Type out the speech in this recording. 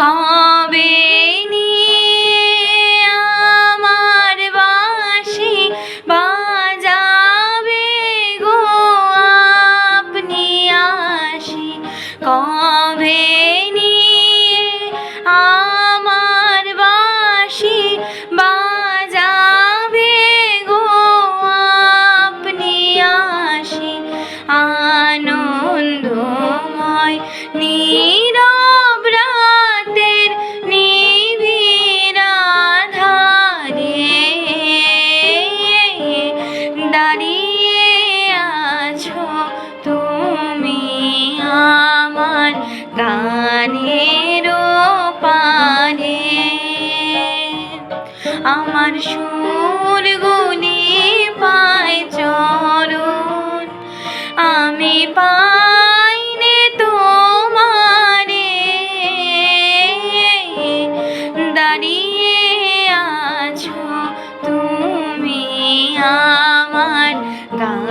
কবে নিয়ে আমার বাঁশি বাজাবে গো আপনি আসি। কবে নিয়ে আমার বাঁশি বাজাবে গো আপনি আসি। আনন্দময় নীরব গানের পানে আমার সুর গুলি পাই চরণ, আমি পাই নে তোমারে। দাঁড়িয়ে আছো তুমি আমার গান